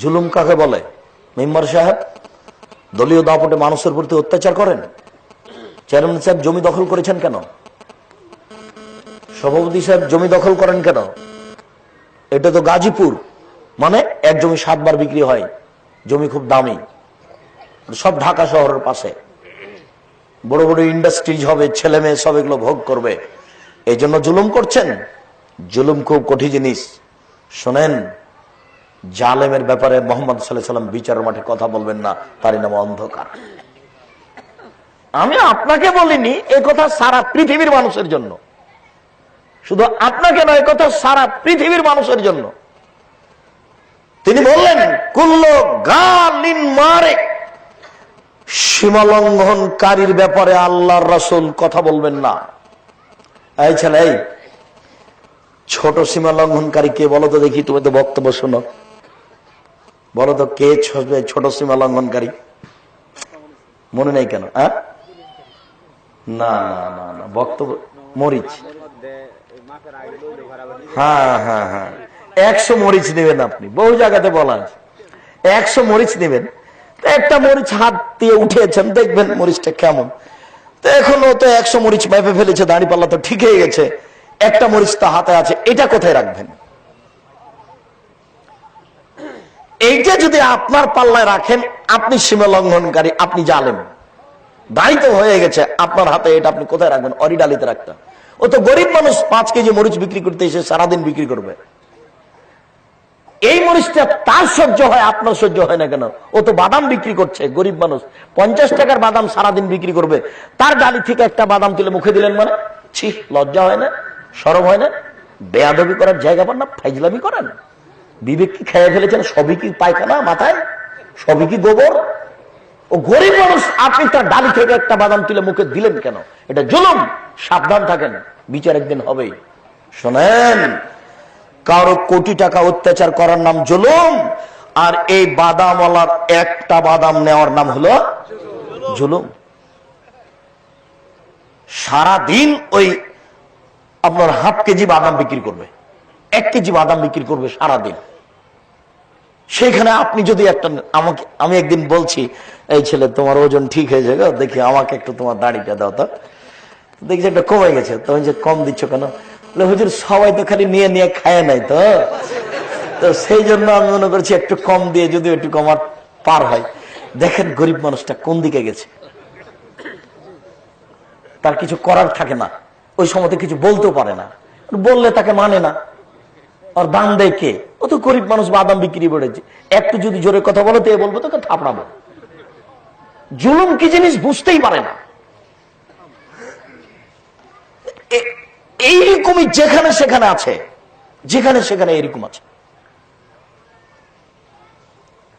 জুলুম কাকে বলে? মেম্বার সাহেব, দলীয় দাপটে মানুষের প্রতি অত্যাচার করেন? চেয়ারম্যান সাহেব জমি দখল করেছেন কেন? সভাপতি সাহেব জমি দখল করেন কেন? এটা তো গাজীপুর। মানে এক জমি সাতবার বিক্রি হয়, জমি খুব দামি। সব ঢাকা শহরের পাশে। বড় বড় ইন্ডাস্ট্রিজ হবে, ছেলে মেয়ে সব এগুলো ভোগ করবে। এই জন্য জুলুম করছেন? জুলুম খুব কঠিন জিনিস। শোনেন জালেমের ব্যাপারে মোহাম্মদ সাল্লাম বিচারের মাঠে কথা বলবেন না, তারই নাম অন্ধকার। আমি আপনাকে বলিনি, এ কথা সারা পৃথিবীর মানুষের জন্য। শুধু আপনাকে নয় কথা সারা পৃথিবীর মানুষের জন্য। তিনি বললেন, কুল্ল গালিন মারে। সীমালঙ্ঘনকারীর ব্যাপারে আল্লাহর রাসূল কথা বলবেন না। এই ছেলে ছোট সীমা লঙ্ঘনকারী কে বলো তো দেখি, তুমি তো বক্তব্য শোনো। বলো তো, কে ছোট সীমা লঙ্ঘনকারী। মনে নেই কেন হ্যাঁ? না না না, বক্তব্য, মরিচ। হ্যাঁ হ্যাঁ হ্যাঁ। একশো মরিচ নেবেন আপনি, বহু জায়গাতে বলা আছে। একশো মরিচ নেবেন। একটা মরিচ হাত দিয়ে উঠেছেন দেখবেন মরিচটা কেমন। তো এখনও তো একশো মরিচ মেপে ফেলেছে দাঁড়ি পাল্লা তো ঠিক হয়ে গেছে। একটা মরিচ তো হাতে আছে, এটা কোথায় রাখবেন? এইটা যদি আপনার পাল্লায় রাখেন, আপনি সীমা লঙ্ঘনকারী, আপনি জালেন দাড়ি তো হয়ে গেছে, আপনার হাতে এটা আপনি কোথায় রাখবেন? অরিডালিতে রাখতে ও তো গরিব মানুষ, পাঁচ কেজি মরিচ বিক্রি করতে এসে সারাদিন বিক্রি করবে। এই মরিচটা তার সহ্য হয়, আপনার সহ্য হয় না কেন? ও তো বাদাম বিক্রি করছে, গরিব মানুষ। পঞ্চাশ টাকার বাদাম সারাদিন বিক্রি করবে। তার ডালি থেকে একটা বাদাম তুলে মুখে দিলেন মানে? ছি, লজ্জা হয় না? সরব হয় না? বেয়াদবি করার জায়গা পান না? ফাইজলামি করেন? বিবেক কি খেয়ে ফেলেছেন? সবই কি পায়খানা মাথায়? সবই কি গোবর? ও গরিব মানুষ, আপনি তার ডালি থেকে একটা বাদাম তুলে মুখে দিলেন কেন? এটা জুলুম। সাবধান থাকেন। বিচার একদিন হবেই। শোনেন, কারও কোটি টাকা অত্যাচার করার নাম জুলুম, আর এই বাদামওয়ালার একটা বাদাম নেওয়ার নাম হলো জুলুম। সারা দিন ওই আপনার হাফ কেজি বাদাম বিক্রি করবে। এক কেজি বাদাম বিক্রি করবে সারা দিন সেখানে আপনি যদি একটা, আমাকে, আমি একদিন বলছি, এই ছেলে, তোমার ওজন ঠিক হয়ে যাবে, দেখি আমাকে একটু তোমার দাড়িটা দাও তো। দেখছি একটা কমে গেছে। তুমি যে কম দিচ্ছ কেন? হুজুর, সবাই তো খালি নিয়ে নিয়ে খায় নাই তো। তো সেই জন্য আমি মনে করছি একটু কম দিয়ে যদি একটু কমার পার হয়। দেখেন গরিব মানুষটা কোন দিকে গেছে? তার কিছু করার থাকে না। ওই সময়তে কিছু বলতেও পারে না। বললে তাকে মানে না। আর দাম দেয় কে? ও তো গরিব মানুষ বাদাম বিক্রি করেছে একটু যদি জোরে কথা বলো, তো এ বলব তোকে থাপড়াবো। জুলুম কি জিনিস বুঝতেই পারে না। এইরকমই যেখানে সেখানে আছে, যেখানে সেখানে এরকম আছে।